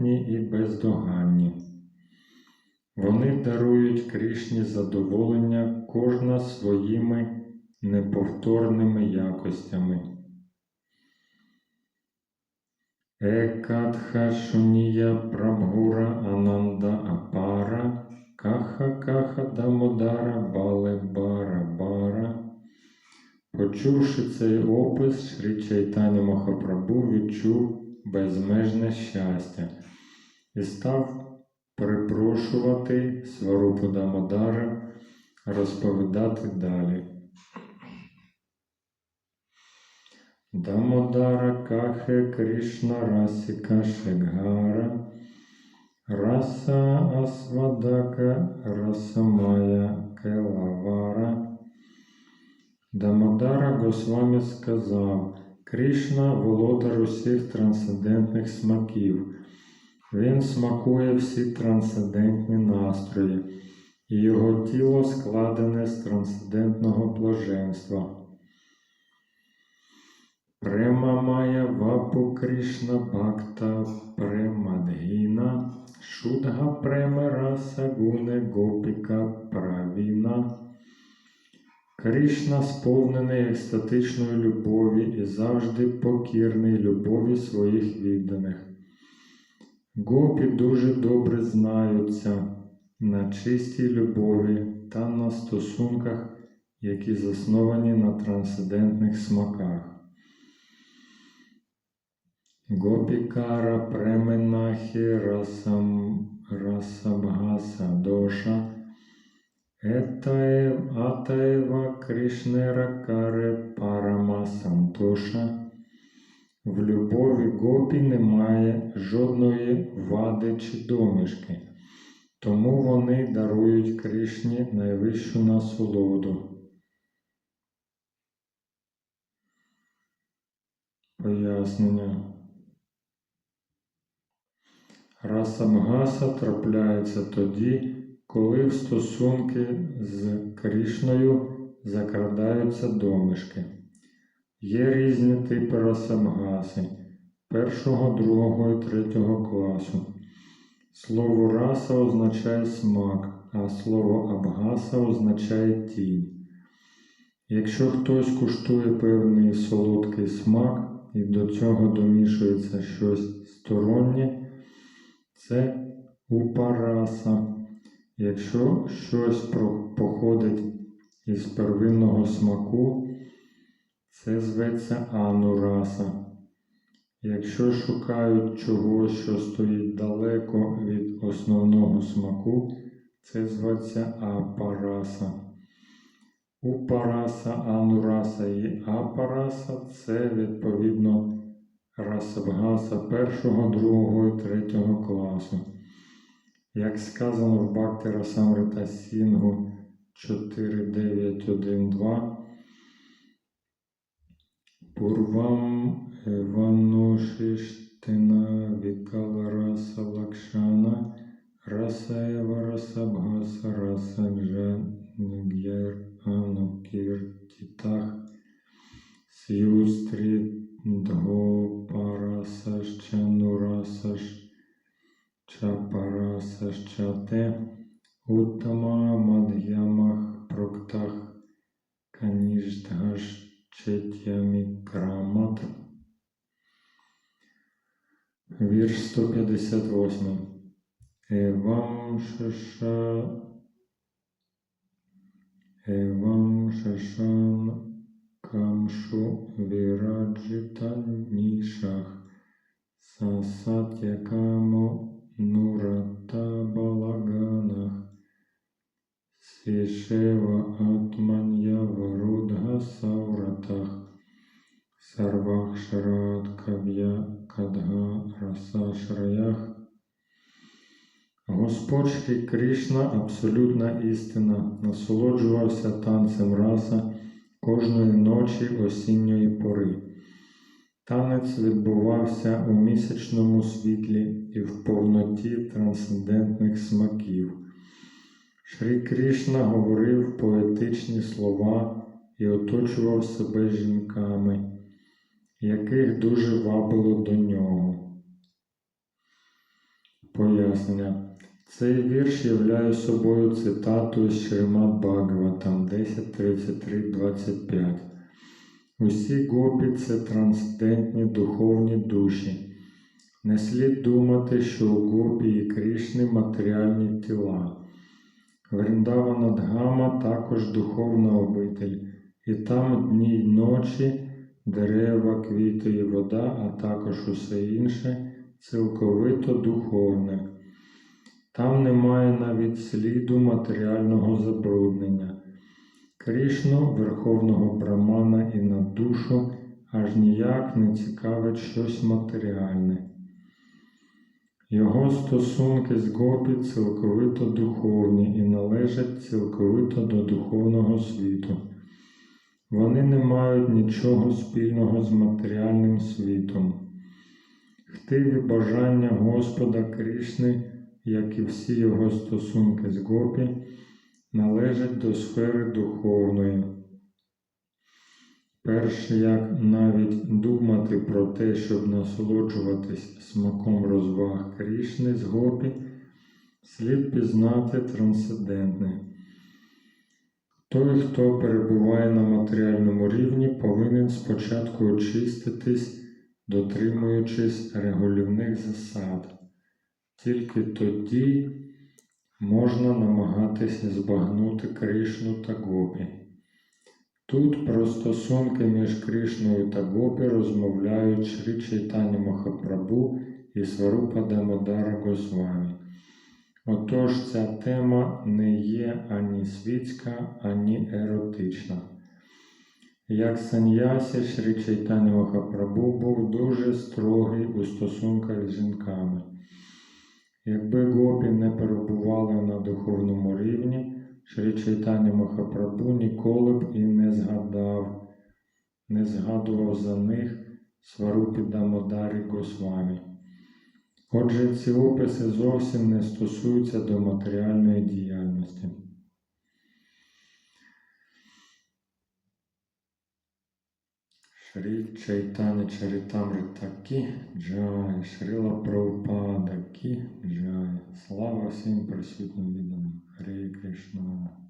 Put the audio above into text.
непомітні і бездоганні. Вони дарують Крішні задоволення кожна своїми неповторними якостями. Екатха Шунія Прабгура Ананда Апара Каха Каха Дамодара Бале Бара Бара. Почувши цей опис, Шрі Чайтані Махапрабху відчув безмежне щастя і став припрошувати Сварупу Дамодара розповідати далі. Дамодара Кахе Кришна Расіка Шегара Раса Асвадака Расамая Келавара Дамодара Госвамі сказав, Кришна володар усіх трансцендентних смаків. Він смакує всі трансцендентні настрої, і його тіло складене з трансцендентного блаженства. Према Майя Вапу Кришна Бхакта Премадгіна Шудга Према Раса Гуне Гопіка Правіна Кришна сповнений екстатичної любові і завжди покірний любові своїх відданих. Гопі дуже добре знаються на чистій любові та на стосунках, які засновані на трансцендентних смаках. Гопікара пременахі расам Кришнера Каре Парама Сантоша. В любові гопі немає жодної вади чи домішки, тому вони дарують Кришні найвищу насолоду. Пояснення. Расамгаса трапляється тоді, коли в стосунки з Кришною закрадаються домішки. Є різні типи расамгаси першого, другого і третього класу. Слово раса означає смак, а слово абгаса означає тінь. Якщо хтось куштує певний солодкий смак і до цього домішується щось стороннє, це упараса. Якщо щось походить із первинного смаку, це зветься анураса. Якщо шукають чогось, що стоїть далеко від основного смаку, це зветься апараса. Упараса, анураса і апараса це відповідно расабгаса першого, другого і третього класу. Як сказано в Бхакти Расамрита Сінгу 4912, Пурвам Ванушиштина Викала Раса Лакшана Расаева Расабхаса Расаджангер Анукиртитах Сюстри Дгопарасашчанурасаш Чапарасашчате Уттама Мадхямах Проктах Каніждгаш Четямі Крамат. Вірш 158. Евам шаша Евам шашан камшу вираджитанішах сасатякамо нурата Сішева атман'я варудга сауратах Сарвах шарат кав'я кадга расашраях Господь Шрі Кришна, абсолютна істина, насолоджувався танцем раса кожної ночі осінньої пори. Танець відбувався у місячному світлі і в повноті трансцендентних смаків. Шрі Кришна говорив поетичні слова і оточував себе жінками, яких дуже вабило до нього. Пояснення. Цей вірш являє собою цитату з Шримад Бхагаватам 10.33.25. Усі гопі це трансцендентні духовні душі. Не слід думати, що у гопі і Крішни матеріальні тіла. Вриндавана Дгама також духовна обитель, і там дні й ночі, дерева, квіти і вода, а також усе інше цілковито духовне. Там немає навіть сліду матеріального забруднення. Крішну, Верховного Брамана і на душу аж ніяк не цікавить щось матеріальне. Його стосунки з Гопі цілковито духовні і належать цілковито до духовного світу. Вони не мають нічого спільного з матеріальним світом. Хтиві бажання Господа Крішни, як і всі його стосунки з Гопі, належать до сфери духовної. Перш як навіть думати про те, щоб насолоджуватись смаком розваг Крішни з Гопі, слід пізнати трансцендентне. Той, хто перебуває на матеріальному рівні, повинен спочатку очиститись, дотримуючись регулівних засад. Тільки тоді можна намагатися збагнути Кришну та Гопі. Тут про стосунки між Кришною та Гопі розмовляють Шрі Чайтані Махапрабу і Сварупа Дамодара Госвамі. Отож, ця тема не є ані світська, ані еротична. Як саньясі, Шрі Чайтані Махапрабу був дуже строгий у стосунках з жінками. Якби гопі не перебували на духовному рівні, Шрі Чайтані Махапрабу ніколи б і не згадав, не згадував за них Сварупі Дамодарі Госвамі. Отже, ці описи зовсім не стосуються до матеріальної діяльності. Шрі Чайтани Чаритамрита Кі Джай, Шрила Прабхупада Кі Джай. Слава всім присутнім відданим. Хрі Кришна.